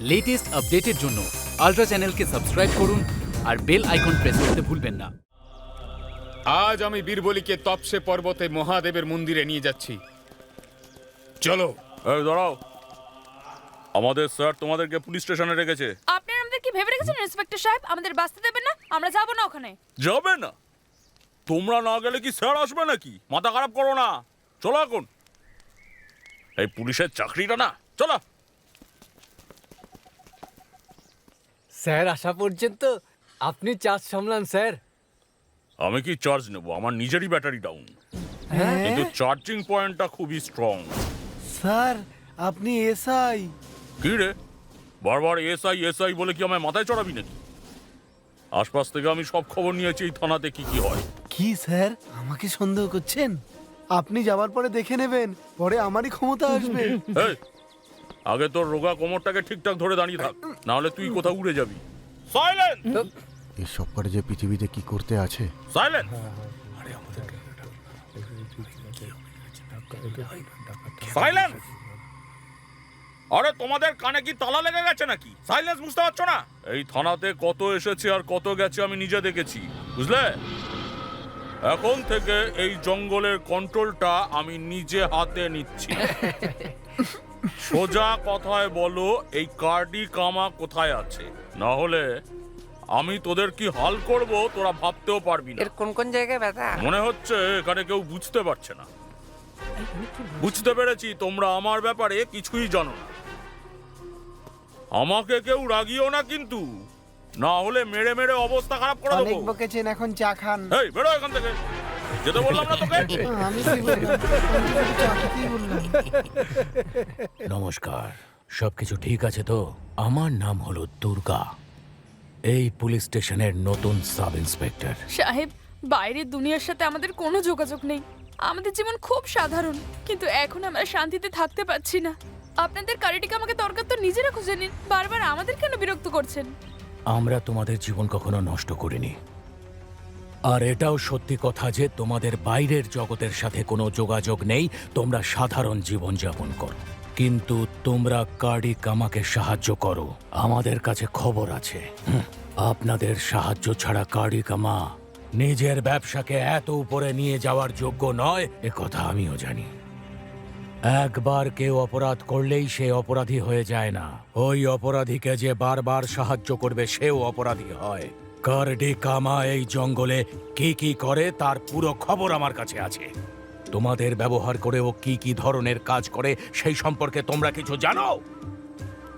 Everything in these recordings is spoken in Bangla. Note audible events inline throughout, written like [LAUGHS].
লেটেস্ট আপডেটের জন্য আলট্রা চ্যানেলকে সাবস্ক্রাইব করুন আর বেল আইকন প্রেস করতে ভুলবেন না। আজ আমি বীরবলিকে তপসে পর্বতে মহাদেবের মন্দিরে নিয়ে যাচ্ছি। চলো। এই দাঁড়াও। আমাদের স্যার তোমাদেরকে পুলিশ স্টেশনে রেখেছে। আপনারা আমাদের কি ভেবে রেখেছেন ইন্সপেক্টর সাহেব? আমাদের বাঁচতে দেবেন না আমরা যাব না ওখানে। যাবে না? তোমরা না গেলে কি স্যার আসবে নাকি? মাথা খারাপ করো না। চলো এখন। এই পুলিশের চাকরিটা না। চলো। স্যার আসা পর্যন্ত আপনি চার্জ সামলান স্যার। আমি কি চার্জ নেব? আমার নিজেরই ব্যাটারি ডাউন। কিন্তু চার্জিং পয়েন্টটা খুবই স্ট্রং স্যার আপনি এসআই। কি রে? বারবার এসআই এসআই বলে কি আমায় মাথায় চড়াবি নাকি? আশপাশ থেকে আমি সব খবর নিয়েছি এই থানাতে কি কি হয়। কি স্যার? আমাকে সন্দেহ করছেন? আপনি যাবার পরে দেখে নেবেন পরে আমারই ক্ষমতা আসবে। আগে তোর রোগা কোমরটাকে ঠিকঠাক ধরে দাঁড়িয়ে থাক না হলে তুই কোথাও উড়ে যাবি। সাইলেন্ট এসব করে যে পৃথিবীতে কি করতে আছে? সাইলেন্ট সাইলেন্স আরে তোমাদের কানে কি তালা লেগে গেছে নাকি? সাইলেন্স বুঝতে পারছ না? এই থানাতে কত এসেছে আর কত গেছে আমি নিজে দেখেছি বুঝলে? এখন থেকে এই জঙ্গলের কন্ট্রোলটা আমি নিজে হাতে নিচ্ছি। [LAUGHS] সোজা কথায় বলো এই কার্ডি কামা কোথায় আছে? না হলে আমি তোদের কি হাল করব তোরা ভাবতেও পারবি না। এর কোন কোন জায়গায় ব্যথা? মনে হচ্ছে এখানে কেউ বুঝতে পারছে না। বুঝতে পেরেছি তোমরা আমার ব্যাপারে কিছুই জানো না। আমাকে কেউ রাগিও না কিন্তু। না হলে মেরে মেরে অবস্থা খারাপ করে দেবো। অনেক বকেছেন এখন চা খান। এই বেরো এখান থেকে। যেতে বললাম না তোকে আমি কি বললাম বললাম নমস্কার সবকিছু ঠিক আছে তো? আমার নাম হলো দুর্গা। এই পুলিশ স্টেশনের নতুন সাব ইন্সপেক্টর। সাহেব বাইরের দুনিয়ার সাথে আমাদের কোনো যোগাযোগ নেই। আমাদের জীবন খুব সাধারণ কিন্তু এখন আমরা শান্তিতে থাকতে পারছি না। আপনাদের কারিটিকে আমাকে দরকার তো নিজেরা খুঁজে নিন। বারবার আমাদের কেন বিরক্ত করছেন? আমরা তোমাদের জীবন কখনো নষ্ট করিনি। আর এটাও সত্যি কথা যে তোমাদের বাইরের জগতের সাথে কোনো যোগাযোগ নেই, তোমরা সাধারণ জীবন যাপন করো। কিন্তু তোমরা কার্ডি কামাকে সাহায্য করো। আমাদের কাছে খবর আছে। আপনাদের সাহায্য ছাড়া কার্ডি কামা নিজের ব্যবসাকে এত উপরে নিয়ে যাওয়ার যোগ্য নয়, এ কথা আমিও জানি। একবার কেউ অপরাধ করলেই সে অপরাধী হয়ে যায় না। ওই অপরাধীকে যে বারবার সাহায্য করবে, সেও অপরাধী হয়। কার্ডি কামা এই জঙ্গলে কি কি করে তার পুরো খবর আমার কাছে আছে। তোমাদের ব্যবহার করে ও কি কি ধরনের কাজ করে সেই সম্পর্কে তোমরা কিছু জানো?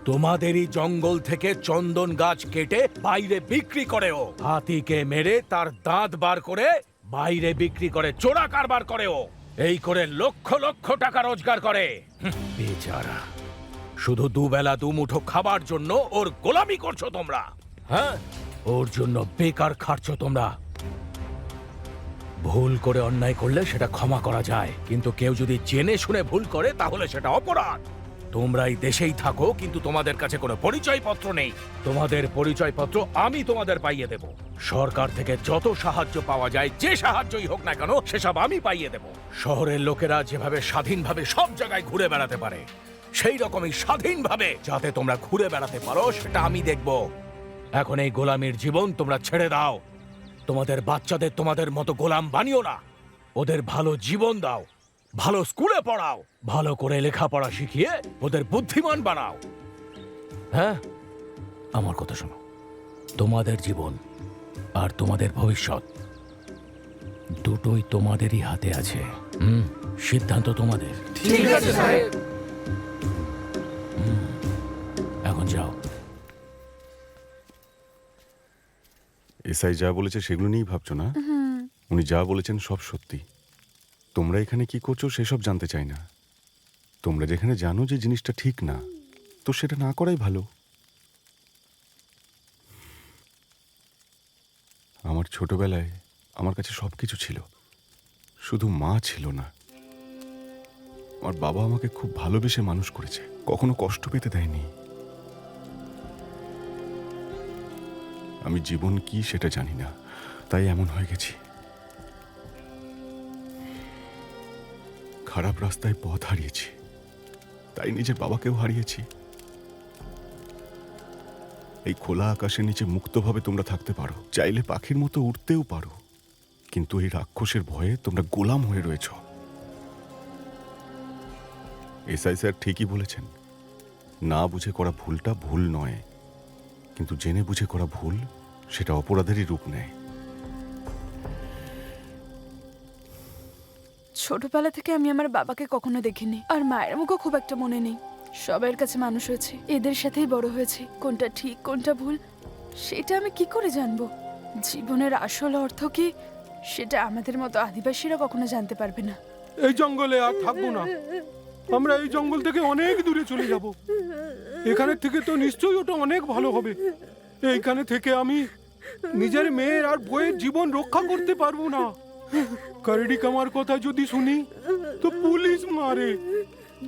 তোমাদেরই জঙ্গল থেকে চন্দন গাছ কেটে বাইরে বিক্রি করে ও। হাতিকে মেরে তার দাঁত বার করে বাইরে বিক্রি করে চোরা কারবার করে ও। এই করে লক্ষ লক্ষ টাকা রোজগার করে। বেচারা। শুধু দুবেলা দুমুঠো খাবার জন্য ওর গোলামি করছ তোমরা। হ্যাঁ? ওর জন্য বেকার খাটছো তোমরা। ভুল করে অন্যায় করলে সেটা ক্ষমা করা যায়, কিন্তু কেউ যদি জেনে শুনে ভুল করে, তাহলে সেটা অপরাধ। তোমরা এই দেশেই থাকো, কিন্তু তোমাদের কাছে কোনো পরিচয়পত্র নেই। তোমাদের পরিচয়পত্র আমি তোমাদের পাইয়ে দেব। সরকার থেকে যত সাহায্য পাওয়া যায়, যে সাহায্যই হোক না কেন, সেসব আমি পাইয়ে দেব। শহরের লোকেরা যেভাবে স্বাধীনভাবে সব জায়গায় ঘুরে বেড়াতে পারে, সেই রকমই স্বাধীনভাবে যাতে তোমরা ঘুরে বেড়াতে পারো, সেটা আমি দেখব। এখন এই গোলামির জীবন তোমরা ছেড়ে দাও। তোমাদের বাচ্চাদের তোমাদের মতো গোলাম বানিও না। ওদের ভালো জীবন দাও ভালো স্কুলে পড়াও ভালো করে লেখাপড়া শিখিয়ে ওদের বুদ্ধিমান বানাও। হ্যাঁ? আমার কথা শোনো। তোমাদের জীবন আর তোমাদের ভবিষ্যৎ দুটোই তোমাদেরই হাতে আছে। হুম সিদ্ধান্ত তোমাদের। ঠিক আছে এখন যাও। এসআই যা বলেছে সেগুলো নিয়েই ভাবছ না? উনি যা বলেছেন সব সত্যি। তোমরা এখানে কি করছ সেসব জানতে চাই না। তোমরা যেখানে জানো যে জিনিসটা ঠিক না তো সেটা না করাই ভালো। আমার ছোটবেলায় আমার কাছে সব কিছু ছিল। শুধু মা ছিল না। আমার বাবা আমাকে খুব ভালোবেসে মানুষ করেছে। কখনো কষ্ট পেতে দেয়নি। আমি জীবন কি সেটা জানি না, তাই এমন হয়ে গেছি। খারাপ রাস্তায় পথ হারিয়েছি, তাই নিজের বাবাকেও হারিয়েছি। এই খোলা আকাশের নিচে মুক্তভাবে তোমরা থাকতে পারো, চাইলে পাখির মতো উঠতেও পারো। কিন্তু এই রাক্ষসের ভয়ে তোমরা গোলাম হয়ে রয়েছ। এসআই স্যার ঠিকই বলেছেন, না বুঝে করা ভুলটা ভুল নয়। কিন্তু জেনে বুঝে করা ভুল সেটা অপরাধেরই রূপ নেয়। ছোটবেলা থেকে আমি আমার বাবাকে কখনো দেখিনি আর মায়ের মুখও খুব একটা মনে নেই। সবার কাছে মানুষ হয়েছে এদের সাথেই বড় হয়েছে কোনটা ঠিক কোনটা ভুল সেটা আমি কি করে জানব? জীবনের আসল অর্থ কি সেটা আমাদের মতো আদিবাসীরা কখনো জানতে পারবে না। এই জঙ্গলে আর থাকব না। আমরা এই জঙ্গল থেকে অনেক দূরে চলে যাব। এখানে থেকে তো নিশ্চয়ই ওটা অনেক ভালো হবে। এইখানে থেকে আমি নিজের মেয়ের আর বইয়ের জীবন রক্ষা করতে পারব না। কারেডি কামার কথা যদি শুনি, তো পুলিশ মারে।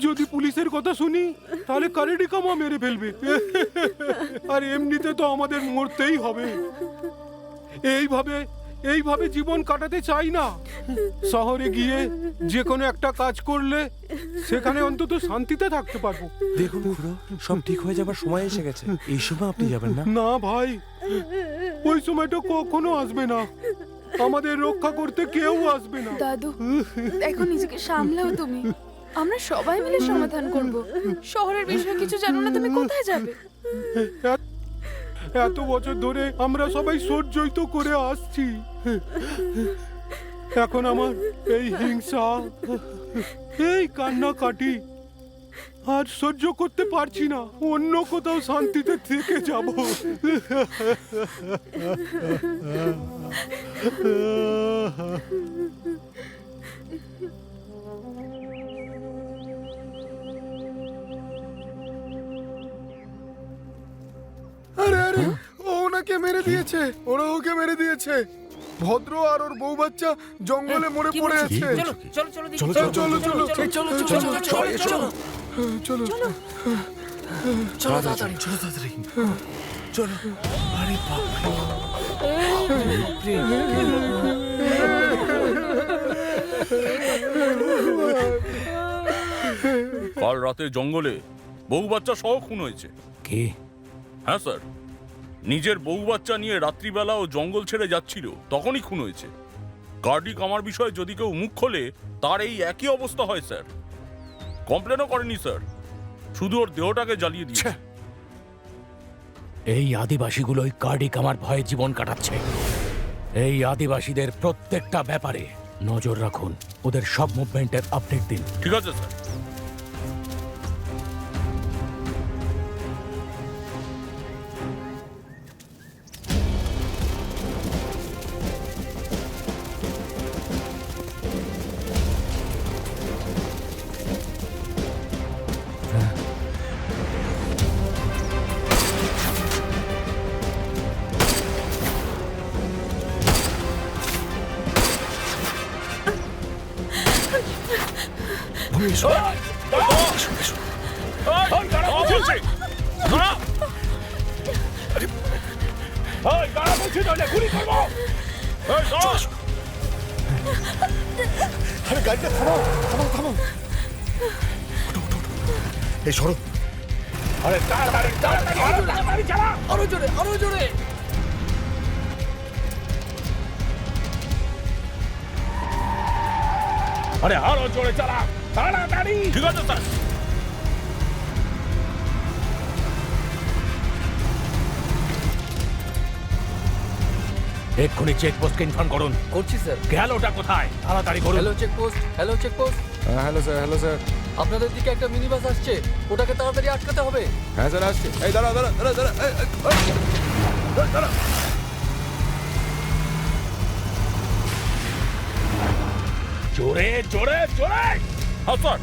যদি পুলিশের কথা শুনি, তাহলে কারেডি কামা মেরে ফেলবে। আর এমনিতে তো আমাদের মরতেই হবে। এইভাবে এইভাবে জীবন কাটাতে চাই না। শহরে গিয়ে যে কোনো একটা কাজ করলে সেখানে অন্তত শান্তিতে থাকতে পারব। দেখুন খুড়ো সব ঠিক হয়ে যাবার সময় এসে গেছে। এই সময় আপনি যাবেন না। না ভাই ওই সময়টা কখনো আসবে না। আমাদের রক্ষা করতে কেউ আসবে না। দাদু দেখো নিজেকে সামলাও তুমি। আমরা সবাই মিলে সমাধান করব। শহরের বিষয়ে কিছু জানো না তুমি কোথায় যাবে? এত- বছর ধরে আমরা সবাই সহ্যই তো করে আসছি। এখন আমার এই হিংসা, এই কান্নাকাটি আর সহ্য করতে পারছি না। অন্য কোথাও শান্তিতে থেকে যাব। [LAUGHS] আরে আরে ও ওনাকে মেরে দিয়েছে ওরা ওকে মেরে দিয়েছে ভদ্র আর ওর বউ বাচ্চা জঙ্গলে মরে পড়ে আছে চলো চলো চলো চলো চলো চলো চলো চলো চলো চলো চলো চলো তাড়াতাড়ি চলো তাড়াতাড়ি চলো আরে কাল রাতে জঙ্গলে বউ বাচ্চা সহ খুন হয়েছে কি হ্যাঁ স্যার। নিজের বউ বাচ্চা নিয়ে রাত্রিবেলা ও জঙ্গল ছেড়ে যাচ্ছিল তখনই খুন হয়েছে। কার্ডিক আমার বিষয়ে যদি কেউ মুখ খোলে তার এই একই অবস্থা হয় স্যার। কমপ্লেনও করেনি স্যার। শুধু ওর দেহটাকে জ্বালিয়ে দিয়েছে। এই আদিবাসীগুলোই কার্ডিক আমার ভয়ে জীবন কাটাচ্ছে। এই আদিবাসীদের প্রত্যেকটা ব্যাপারে নজর রাখুন। ওদের সব মুভমেন্টের আপডেট দিন। ঠিক আছে স্যার। এই সরো। আরে তাড়াতাড়ি, আরও তাড়াতাড়ি চালা। আরও জোরে আরও জোরে। আরে আরও জোরে চালা। তাড়াতাড়ি। ঠিক আছে স্যার। এক্ষুনি চেকপোস্টকে ইনফর্ম করুন। করছি স্যার। গেল ওটা কোথায়? তাড়াতাড়ি করুন। Hello checkpost hello checkpost hello sir hello sir আপনাদের দিকে একটা মিনি বাস আসছে। ওটাকে তাড়াতাড়ি আটকাতে হবে। হ্যাঁ স্যার আসছে। এই দাঁড়া দাঁড়া দাঁড়া দাঁড়া দাঁড়া জোরে জোরে জোরে! হ্যাঁ স্যার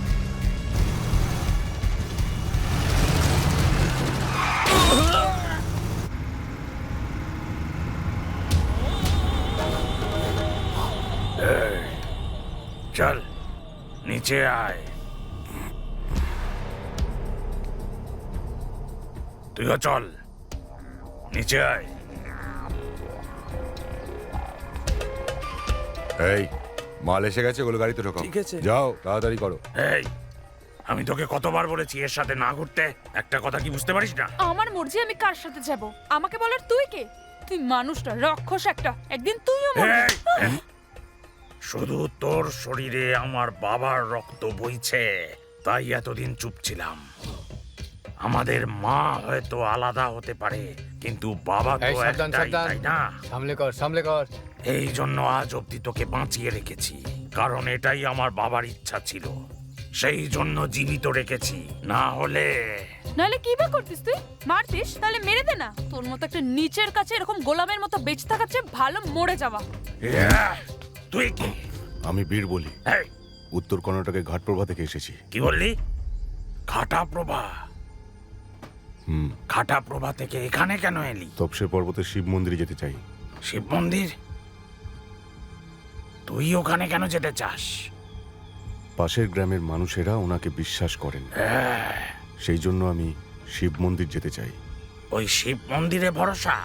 চল নিচে আয়। তুইও চল নিচে আয়। এই মাল এসে গেছে ওগুলো গাড়িতে ঢোকাও। ঠিক আছে। যাও তাড়াতাড়ি করো। এই আমি তোকে কতবার বলেছি এর সাথে না ঘুরতে? একটা কথা কি বুঝতে পারিস না? আমার মর্জি আমি কার সাথে যাব? আমাকে বলার তুই কে? তুই মানুষটা রাক্ষস একটা। একদিন তুইও মরবি। এই, শুধু তোর শরীরে আমার বাবার রক্ত বইছে তাই এতদিন চুপ ছিলাম। আমাদের মা হয়তো আলাদা হতে পারে কিন্তু বাবা তো এই সাবধান একটাই সাবধান। তাই না? সামলে কর সামলে কর। এই জন্য আজ অব্দি তোকে বাঁচিয়ে রেখেছি কারণ এটাই আমার বাবার ইচ্ছা ছিল। সেই জন্য জীবিত রেখেছি না হলে নাহলে কি বা করতিস তুই? মারতিস? তাহলে মেরে দে না। তোর মতো একটা নিচের কাছে এরকম গোলামের মতো বেঁচে থাকার চেয়ে ভালো মরে যাওয়া। ইয়াহ! তুই কি? আমি বীর বলি। এই, উত্তর কর্ণাটকের ঘাটপ্রভা থেকে এসেছি। কি বললি? খাটা প্রভা হুম। খাটা প্রভা থেকে এখানে কেন এলি? তপসে পর্বতের শিব মন্দিরে যেতে চাই। শিব মন্দির? তুই ওখানে কেন যেতে চাস? পাশের গ্রামের মানুষেরা ওনাকে বিশ্বাস করেন। সেই জন্য আমি শিব মন্দির যেতে চাই। ওই শিব মন্দিরে ভরসা?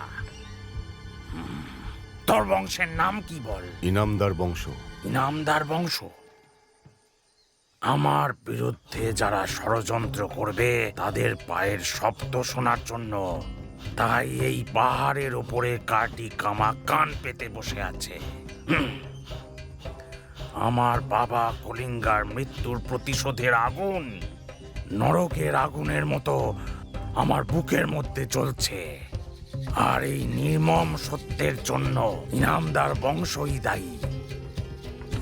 তোর বংশের নাম কি বল? ইনামদার বংশ। ইনামদার বংশ? আমার বিরুদ্ধে যারা ষড়যন্ত্র করবে তাদের পায়ের শব্দ শোনার জন্য তাই এই পাহাড়ের ওপরে কাটি কামা কান পেতে বসে আছে। আমার বাবা কলিঙ্গার মৃত্যুর প্রতিশোধের আগুন নরকের আগুনের মতো আমার বুকের মধ্যে জ্বলছে। আর এই নির্মম সত্যের জন্য ইনামদার বংশই দায়ী।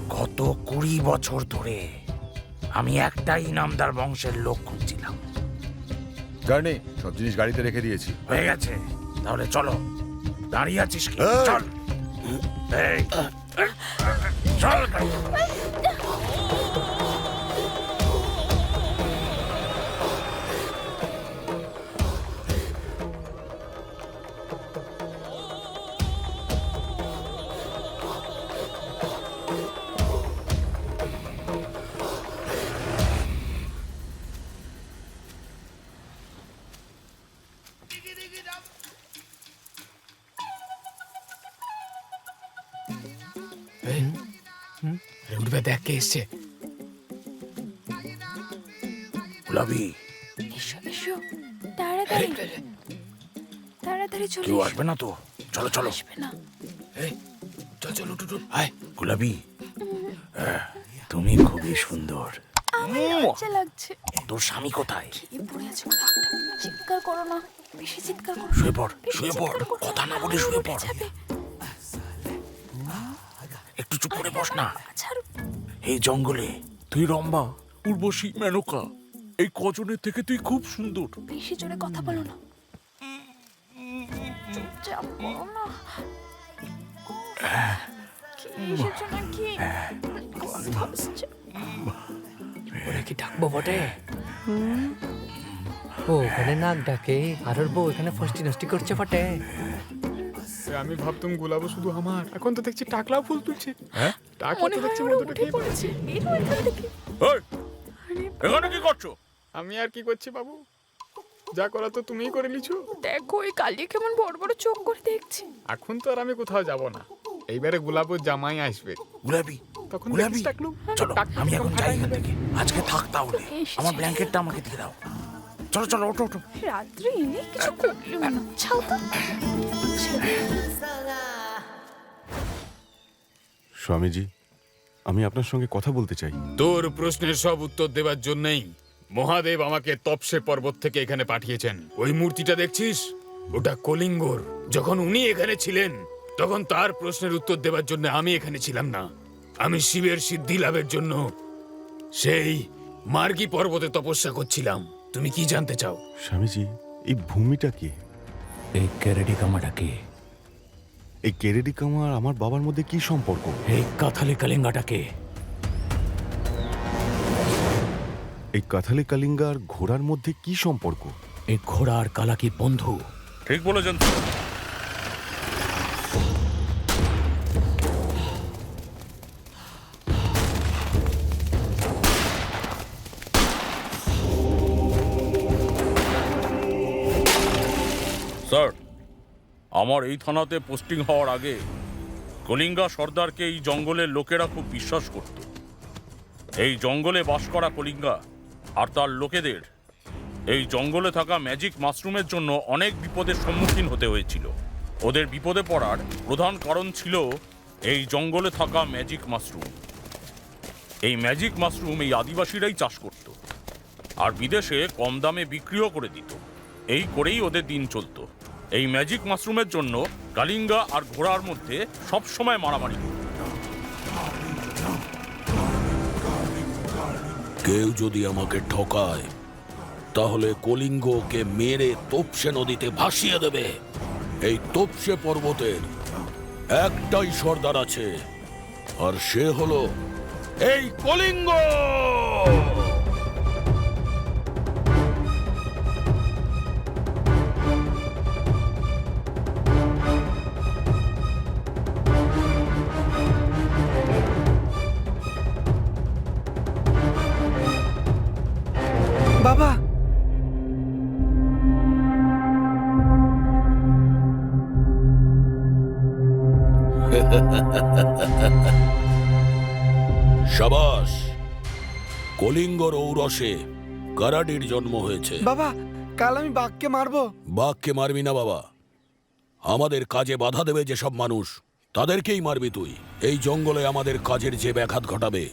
গত কুড়ি বছর ধরে আমি একটাই ইনামদার বংশের লোক খুঁজছিলাম। জার্নি সব জিনিস গাড়িতে রেখে দিয়েছি। হয়ে গেছে। তাহলে চলো। দাঁড়িয়ে আছিস কি? চল। এই, চল। উঠবে এসছে। গুলাবি এসো এসো। তাড়াতাড়ি। তাড়াতাড়ি চলে কেউ আসবে না তো? চলো চলো। আসবে না। চল চল উঠু আয়। গুলাবি তুমি খুবই সুন্দর। লজ্জা লাগছে। তোর স্বামী কোথায়? কি পড়ে আছে? চিৎকার করো না। বেশি চিৎকার করো। শুয়ে পড় শুয়ে পড়। কথা না বলে শুয়ে পড়। একটু চুপ করে বস না। ছাড়ো এই জঙ্গলে? তুই রম্বা উর্বশী মেনকা এই কজনের থেকে তুই খুব সুন্দর। বেশি জোরে কথা বলো না। চুপচাপ বলো না। কি নাকি? গন্ধ আসছে। ডাকবো বটে? ও ওখানে নাক ডাকে আর ওর বউ এখানে ফষ্টি নষ্টি করছে বটে। আমি ভাবতাম গোলাপও শুধু আমার। এখন তো দেখছি টাকলা ফুল তুলছে। হ্যাঁ? টাকলা মনে তো হয় দেখছি মধুটা উঠে খেয়ে পড়েছে। এখান থেকে এই, এখানে কি করছ? আমি আর কি করছি বাবু? যা করা তো তুমিই করে লিছো দেখো ওই কালিয়া কেমন বড় বড় চোখ করে দেখছি। এখন তো আর আমি কোথাও যাব না। এইবারে গোলাপের জামাই আসবে। গুলাবি তখন টাকলু চলো আমি এখন যাই এখান থেকে। আজকে থাক তাহলে। আমার ব্ল্যাঙ্কেটটা আমাকে দিয়ে দাও। চলো চলো ওঠো ওঠো। রাত্রে এনে কিছু করল না। ছাও তো। [LAUGHS] স্বামীজি আমি আপনার সঙ্গে কথা বলতে চাই। তোর প্রশ্নের সব উত্তর দেওয়ার জন্যই মহাদেব আমাকে তপসে পর্বত থেকে এখানে পাঠিয়েছেন। ওই মূর্তিটা দেখছিস? ওটা কলিঙ্গর। যখন উনি এখানে ছিলেন তখন তার প্রশ্নের উত্তর দেওয়ার জন্য আমি এখানে ছিলাম না। আমি শিবের সিদ্ধি লাভের জন্য সেই মার্গি পর্বতে তপস্যা করছিলাম। তুমি কি জানতে চাও? স্বামীজি এই ভূমিটা কি? এই কেরেডি কামাটা কি? এই কেরেডি কামার আর আমার বাবার মধ্যে কি সম্পর্ক? এই কাথালি কালিঙ্গাটাকে। এই কাথালি কালিঙ্গা আর ঘোড়ার মধ্যে কি সম্পর্ক? এই ঘোড়া আর কালা কি বন্ধু? ঠিক বলেছেন আমার এই থানাতে পোস্টিং হওয়ার আগে কলিঙ্গা সর্দারকে এই জঙ্গলের লোকেরা খুব বিশ্বাস করত। এই জঙ্গলে বাস করা কলিঙ্গা আর তার লোকেদের এই জঙ্গলে থাকা ম্যাজিক মাশরুমের জন্য অনেক বিপদের সম্মুখীন হতে হয়েছিল। ওদের বিপদে পড়ার প্রধান কারণ ছিল এই জঙ্গলে থাকা ম্যাজিক মাশরুম। এই ম্যাজিক মাশরুম এই আদিবাসীরাই চাষ করত আর বিদেশে কম দামে বিক্রিও করে দিত। এই করেই ওদের দিন চলতো। এই ম্যাজিক মাশরুমের জন্য কালিঙ্গা আর ঘোড়ার মধ্যে সবসময় মারামারি। কেউ যদি আমাকে ঠকায়, তাহলে কলিঙ্গকে মেরে তোপসে নদীতে ভাসিয়ে দেবে এই তোপসে পর্বতের একটাই সর্দার আছে, আর সে হলো এই কলিঙ্গ সাবাস কলিঙ্গর ঔরসে কারাডির জন্ম হয়েছে। বাবা কাল আমি বাঘকে মারবো। বাঘকে মারবি না বাবা। আমাদের কাজে বাধা দেবে যেসব মানুষ তাদেরকেই মারবি তুই। এই জঙ্গলে আমাদের কাজের যে ব্যাঘাত ঘটাবে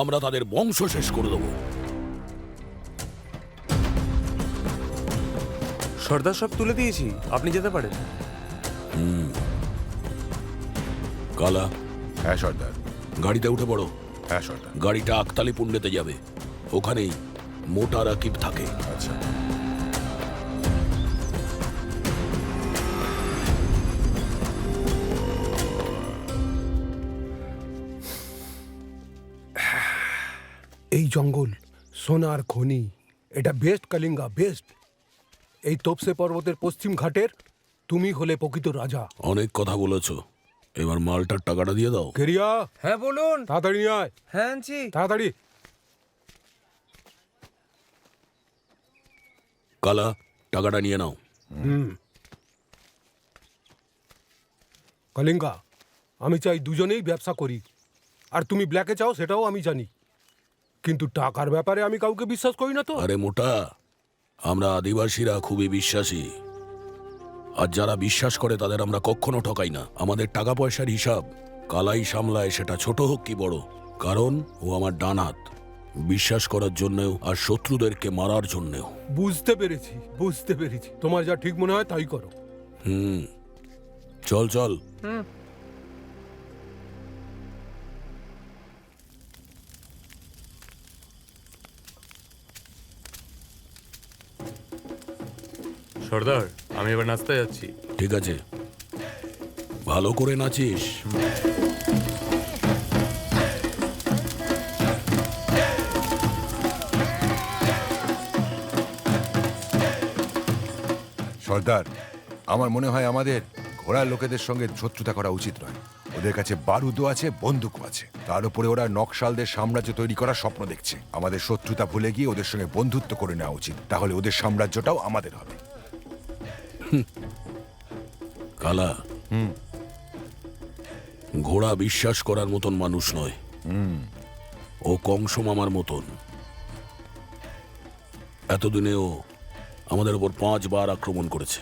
আমরা তাদের বংশ শেষ করে দেবো। সর্দার সব তুলে দিয়েছি আপনি যেতে পারেন। কালা হ্যাঁ সর্দার। গাড়িতে উঠে পড়ো। হ্যাঁ সর্দার। গাড়িটা আকতালি পুণ্যতে যাবে। ওখানেই মোটা রাকিব থাকে। আচ্ছা। এই জঙ্গল সোনার খনি এটা বেস্ট কালিঙ্গা বেস্ট এই তোপসে পর্বতের পশ্চিম ঘাটের তুমি হলে প্রকৃত রাজা। অনেক কথা বলেছ। এবার মালটার টাকাটা দিয়ে দাও। কেরিয়া! হ্যাঁ বলুন। তাড়াতাড়ি নিয়ে আয়। হ্যাঁ আনছি তাড়াতাড়ি। কালা টাকাটা নিয়ে নাও। কালিঙ্গা আমি চাই দুজনেই ব্যবসা করি। আর তুমি ব্ল্যাকে চাও সেটাও আমি জানি। কিন্তু টাকার ব্যাপারে আমি কাউকে বিশ্বাস করি না তো। আরে মোটা আমরা আদিবাসীরা খুবই বিশ্বাসী। আর যারা বিশ্বাস করে তাদের আমরা কখনো ঠকাই না। আমাদের টাকা পয়সার হিসাব কালাই সামলায় সেটা ছোট হোক কি বড়। কারণ ও আমার ডানাত বিশ্বাস করার জন্যেও আর শত্রুদেরকে মারার জন্যেও। বুঝতে পেরেছি বুঝতে পেরেছি। তোমার যা ঠিক মনে হয় তাই করো। হুম। চল চল। সর্দার আমি এবার নাচতে যাচ্ছি। ঠিক আছে। ভালো করে নাচিস। সর্দার আমার মনে হয় আমাদের ঘোড়ার লোকেদের সঙ্গে শত্রুতা করা উচিত নয়। ওদের কাছে বারুদও আছে বন্দুকও আছে। তার উপরে ওরা নকশালদের সাম্রাজ্য তৈরি করার স্বপ্ন দেখছে। আমাদের শত্রুতা ভুলে গিয়ে ওদের সঙ্গে বন্ধুত্ব করে নেওয়া উচিত। তাহলে ওদের সাম্রাজ্যটাও আমাদের হবে। কালা ঘোড়া বিশ্বাস করার মতন মানুষ নয়। ও কংস মামার মতন। এতদিনে ও আমাদের ওপর পাঁচবার আক্রমণ করেছে।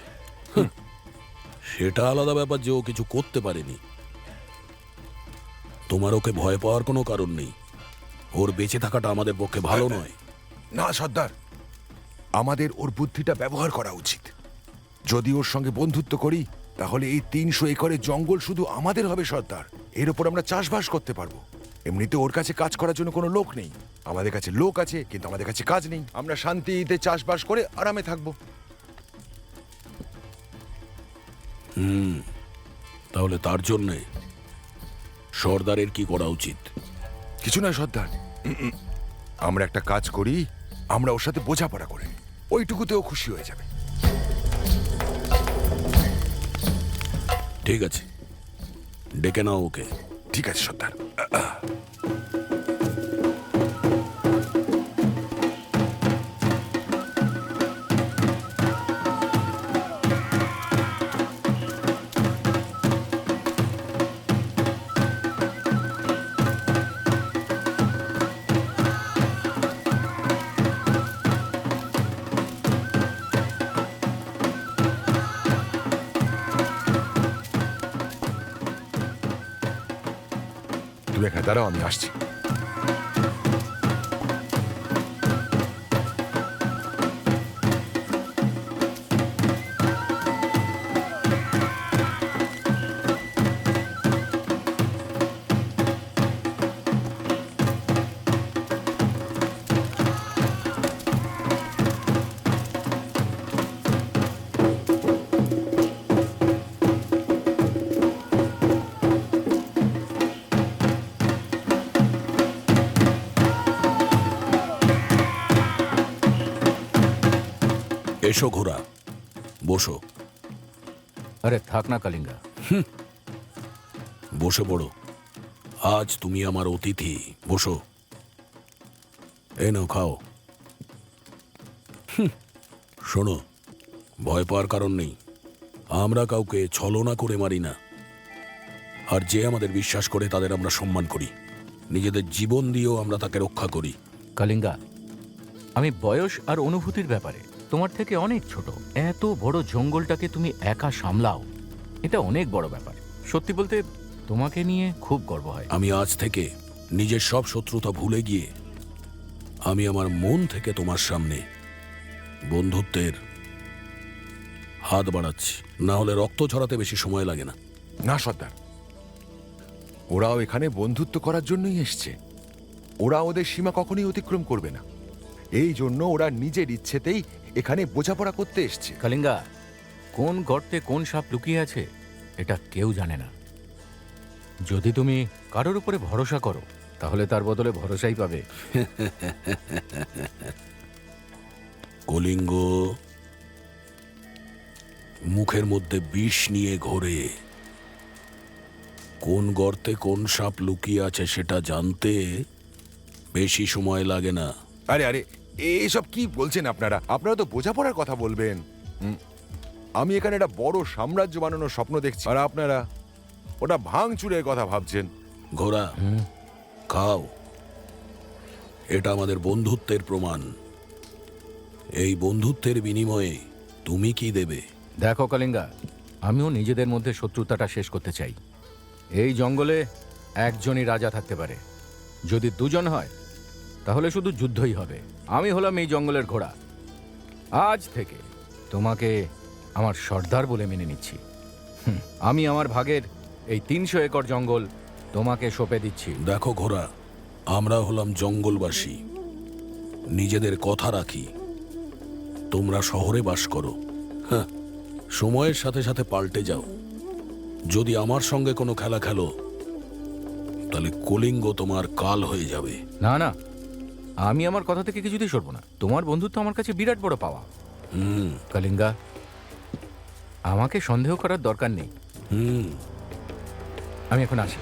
সেটা আলাদা ব্যাপার যে ও কিছু করতে পারেনি। তোমার ওকে ভয় পাওয়ার কোনো কারণ নেই। ওর বেঁচে থাকাটা আমাদের পক্ষে ভালো নয়। না সর্দার। আমাদের ওর বুদ্ধিটা ব্যবহার করা উচিত। যদি ওর সঙ্গে বন্ধুত্ব করি তাহলে এই তিনশো একরে জঙ্গল শুধু আমাদের হবে সর্দার। এর ওপর আমরা চাষবাস করতে পারব। এমনিতে ওর কাছে কাজ করার জন্য কোনো লোক নেই। আমাদের কাছে লোক আছে কিন্তু আমাদের কাছে কাজ নেই। আমরা শান্তিতে চাষবাস করে আরামে থাকব। হুম তাহলে তার জন্যে সর্দারের কি করা উচিত? কিছু নয় সর্দার। আমরা একটা কাজ করি আমরা ওর সাথে বোঝাপড়া করে। ওইটুকুতেও খুশি হয়ে যাবে। ঠিক আছে। ডেকে নাও ওকে। ঠিক আছে সর্দার। তুমি এসো ঘোরা বসো। আরে থাক না কালিঙ্গা। বসে পড়ো। আজ তুমি আমার অতিথি। বসো। এই নাও খাও। শোনো ভয় পাওয়ার কারণ নেই। আমরা কাউকে ছলনা করে মারি না। আর যে আমাদের বিশ্বাস করে তাদের আমরা সম্মান করি। নিজেদের জীবন দিয়েও আমরা তাকে রক্ষা করি। কালিঙ্গা আমি বয়স আর অনুভূতির ব্যাপারে তোমার থেকে অনেক ছোট। এত বড় জঙ্গলটাকে তুমি একা সামলাও এটা অনেক বড় ব্যাপার। সত্যি বলতে তোমাকে নিয়ে খুব গর্ব হয়। আমি আজ থেকে নিজের সব শত্রুতা ভুলে গিয়ে আমি আমার মন থেকে তোমার সামনে বন্ধুত্বের হাত বাড়াচ্ছি। না হলে রক্ত ঝরাতে বেশি সময় লাগে না। না সর্দার। ওরাও এখানে বন্ধুত্ব করার জন্যই এসছে। ওরা ওদের সীমা কখনোই অতিক্রম করবে না। এই জন্য ওরা নিজের ইচ্ছেতেই এখানে বোঝাপড়া করতে এসছে। কালিঙ্গা কোন গর্তে কোন সাপ লুকিয়ে আছে এটা কেউ জানে না। যদি তুমি কারোর উপরে ভরসা করো তাহলে তার বদলে ভরসাই পাবে। কলিঙ্গ মুখের মধ্যে বিষ নিয়ে ঘোরে। কোন গর্তে কোন সাপ লুকিয়ে আছে সেটা জানতে বেশি সময় লাগে না। আরে আরে এইসব কি বলছেন আপনারা? আপনারা তো বোঝাপড়ার কথা বলবেন। হুম। আমি এখানে একটা বড় সাম্রাজ্য বানানোর স্বপ্ন দেখছি। আর আপনারা ওটা ভাঙচুরের কথা ভাবছেন। ঘোড়া খাও। এটা আমাদের বন্ধুত্বের প্রমাণ। এই বন্ধুত্বের বিনিময়ে তুমি কি দেবে? দেখো কালিঙ্গা আমিও নিজেদের মধ্যে শত্রুতাটা শেষ করতে চাই। এই জঙ্গলে একজনই রাজা থাকতে পারে। যদি দুজন হয় তাহলে শুধু যুদ্ধই হবে। আমি হলাম এই জঙ্গলের ঘোড়া। আজ থেকে তোমাকে আমার সর্দার বলে মেনে নিচ্ছি। আমি আমার ভাগের এই তিনশো একর জঙ্গল তোমাকে সঁপে দিচ্ছি। দেখো ঘোড়া আমরা হলাম জঙ্গলবাসী। নিজেদের কথা রাখি। তোমরা শহরে বাস করো। হ্যাঁ সময়ের সাথে সাথে পাল্টে যাও। যদি আমার সঙ্গে কোনো খেলা খেলো তাহলে কলিঙ্গ তোমার কাল হয়ে যাবে। না না আমি আমার কথা থেকে কিছুতেই সরবো না। তোমার বন্ধুত্ব আমার কাছে বিরাট বড় পাওয়া। হুম। কালিঙ্গা আমাকে সন্দেহ করার দরকার নেই। হুম। আমি এখন আসি।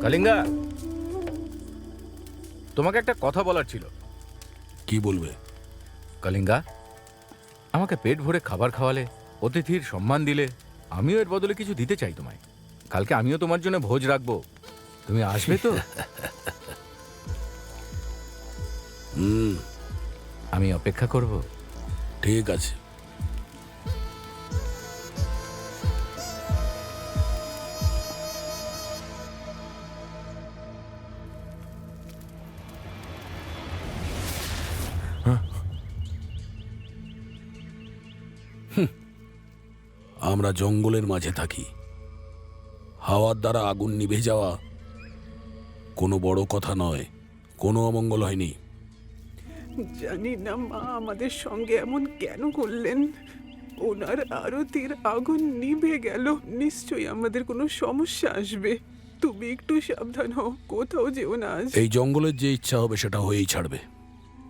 কালিঙ্গা তোমাকে একটা কথা বলার ছিল। কি বলবে? কালিঙ্গা আমাকে পেট ভরে খাবার খাওয়ালে অতিথির সম্মান দিলে আমিও এর বদলে কিছু দিতে চাই তোমায়। কালকে আমিও তোমার জন্য ভোজ রাখব। তুমি আসবে তো? [LAUGHS] হুম। আমি অপেক্ষা করব। ঠিক আছে। আমরা জঙ্গলের মাঝে থাকি। হাওয়ার দ্বারা আগুন নিভে যাওয়া কোনো বড় কথা নয় কোনো অমঙ্গল হয়নি। জানি না মা আমাদের সঙ্গে এমন কেন করলেন? ওনার আরতির আগুন নিভে গেল নিশ্চয়ই আমাদের কোনো সমস্যা আসবে। তুমি একটু সাবধান হও কোথাও যেও না আজ। এই জঙ্গলের যে ইচ্ছা হবে সেটা হয়েই ছাড়বে।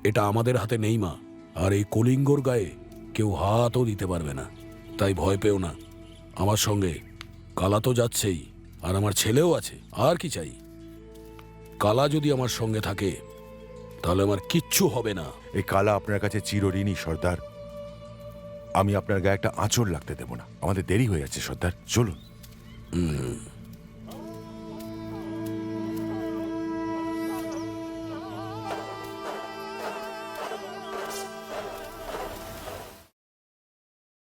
এটা আমাদের হাতে নেই মা আর এই কলিঙ্গর গায়ে কেউ হাতও দিতে পারবে না তাই ভয় পেও না। আমার সঙ্গে। কালা তো যাচ্ছেই আর আমার ছেলেও আছে আর কি চাই? কালা যদি আমার সঙ্গে থাকে তাহলে আমার কিচ্ছু হবে না। এই কালা আপনার কাছে চিরঋণী সর্দার। আমি আপনার গায়ে একটা আঁচড় লাগতে দেব না। আমাদের দেরি হয়ে যাচ্ছে সর্দার। চলুন। হুম।